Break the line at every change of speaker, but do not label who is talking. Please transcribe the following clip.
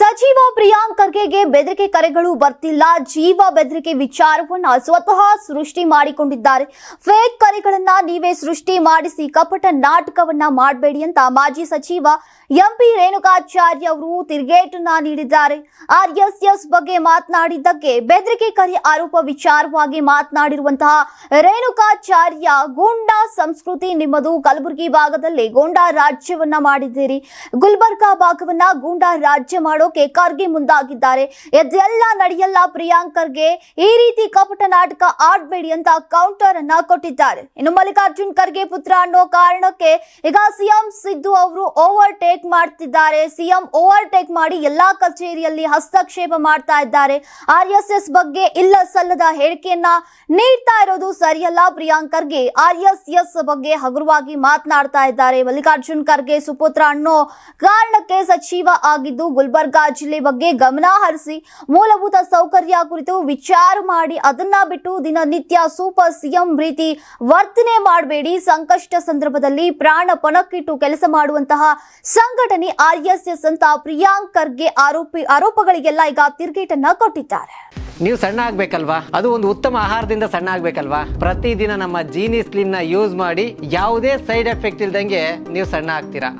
ಸಚಿವ ಪ್ರಿಯಾಂಕ್ ಖರ್ಗೆಗೆ ಬೆದರಿಕೆ ಕರೆಗಳು ಬರ್ತಿಲ್ಲ. ಜೀವ ಬೆದರಿಕೆ ವಿಚಾರವನ್ನ ಸ್ವತಃ ಸೃಷ್ಟಿ ಮಾಡಿಕೊಂಡಿದ್ದಾರೆ. ಫೇಕ್ ಕರೆಗಳನ್ನ ನೀವೇ ಸೃಷ್ಟಿ ಮಾಡಿಸಿ ಕಪಟ ನಾಟಕವನ್ನ ಮಾಡಬೇಡಿ ಅಂತ ಮಾಜಿ ಸಚಿವ ಎಂಪಿ ರೇಣುಕಾಚಾರ್ಯ ಅವರು ತಿರುಗೇಟನ್ನ ನೀಡಿದ್ದಾರೆ. ಆರ್ಎಸ್ಎಸ್ ಬಗ್ಗೆ ಮಾತನಾಡಿದ್ದಕ್ಕೆ ಬೆದರಿಕೆ ಕರೆ ಆರೋಪ ವಿಚಾರವಾಗಿ ಮಾತನಾಡಿರುವಂತಹ ರೇಣುಕಾಚಾರ್ಯ, ಗೋಂಡಾ ಸಂಸ್ಕೃತಿ ನಿಮ್ಮದು ಕಲಬುರಗಿ ಭಾಗದಲ್ಲಿ ಗೋಂಡಾ ರಾಜ್ಯವನ್ನ ಮಾಡಿದ್ದೀರಿ. ಗುಲ್ಬರ್ಗಾ ಭಾಗವನ್ನ ಗೂಂಡಾ ರಾಜ್ಯ ಮಾಡೋಕೆ ಖರ್ಗೆ ಮುಂದಾಗಿದ್ದಾರೆ. ಎದೆಲ್ಲ ನಡೆಯಲ್ಲ ಪ್ರಿಯಾಂಕರ್ಗೆ. ಈ ರೀತಿ ಕಪಟ ನಾಟಕ ಆಡ್ಬೇಡಿ ಅಂತ ಕೌಂಟರ್ ಅನ್ನ ಕೊಟ್ಟಿದ್ದಾರೆ. ಇನ್ನು ಮಲ್ಲಿಕಾರ್ಜುನ್ ಖರ್ಗೆ ಪುತ್ರ ಅನ್ನೋ ಕಾರಣಕ್ಕೆ ಈಗ ಸಿಎಂ ಸಿದ್ದು ಅವರು ಓವರ್ಟೇಕ್ ಮಾಡ್ತಿದ್ದಾರೆ. ಸಿಎಂ ಓವರ್ಟೇಕ್ ಮಾಡಿ ಎಲ್ಲಾ ಕಚೇರಿಯಲ್ಲಿ ಹಸ್ತಕ್ಷೇಪ ಮಾಡ್ತಾ ಇದ್ದಾರೆ. ಆರ್ ಎಸ್ ಎಸ್ ಬಗ್ಗೆ ಇಲ್ಲ ಸಲ್ಲದ ಹೇಳಿಕೆಯನ್ನ ನೀಡ್ತಾ ಇರೋದು ಸರಿಯಲ್ಲ ಪ್ರಿಯಾಂಕರ್ಗೆ. ಆರ್ ಎಸ್ ಎಸ್ ಬಗ್ಗೆ ಹಗುರವಾಗಿ ಮಾತನಾಡ್ತಾ ಇದ್ದಾರೆ ಮಲ್ಲಿಕಾರ್ಜುನ್ ಖರ್ಗೆ ಸುಪುತ್ರ ಅನ್ನೋ ಕಾರಣಕ್ಕೆ ಸಚಿವ ಆಗಿದ್ದು ಗುಲ್ಬರ್ಗಾ ಜಿಲ್ಲೆ ಬಗ್ಗೆ ಗಮನ ಹರಿಸಿ ಮೂಲಭೂತ ಸೌಕರ್ಯ ಕುರಿತು ವಿಚಾರ ಮಾಡಿ ಅದನ್ನ ಬಿಟ್ಟು ದಿನನಿತ್ಯ ಸೂಪರ್ ಸಿಎಂ ರೀತಿ ವರ್ತನೆ ಮಾಡಬೇಡಿ. ಸಂಕಷ್ಟ ಸಂದರ್ಭದಲ್ಲಿ ಪ್ರಾಣ ಪಣಕ್ಕಿಟ್ಟು ಕೆಲಸ ಮಾಡುವಂತಹ ಸಂಘಟನೆ ಆರ್ ಎಸ್ ಎಸ್ ಅಂತ ಪ್ರಿಯಾಂಕ್ ಖರ್ಗೆ ಆರೋಪಿ ಆರೋಪಗಳಿಗೆಲ್ಲ ಈಗ ತಿರುಗೇಟನ್ನ ಕೊಟ್ಟಿದ್ದಾರೆ.
ನೀವು ಸಣ್ಣ ಆಗ್ಬೇಕಲ್ವಾ? ಅದು ಒಂದು ಉತ್ತಮ ಆಹಾರದಿಂದ ಸಣ್ಣ ಆಗ್ಬೇಕಲ್ವಾ? ಪ್ರತಿದಿನ ನಮ್ಮ ಜೀನಿ ಸ್ಲಿಮ್ನ ಯೂಸ್ ಮಾಡಿ ಯಾವುದೇ ಸೈಡ್ ಎಫೆಕ್ಟ್ ಇಲ್ದಂಗೆ ನೀವು ಸಣ್ಣ ಆಗ್ತೀರಾ?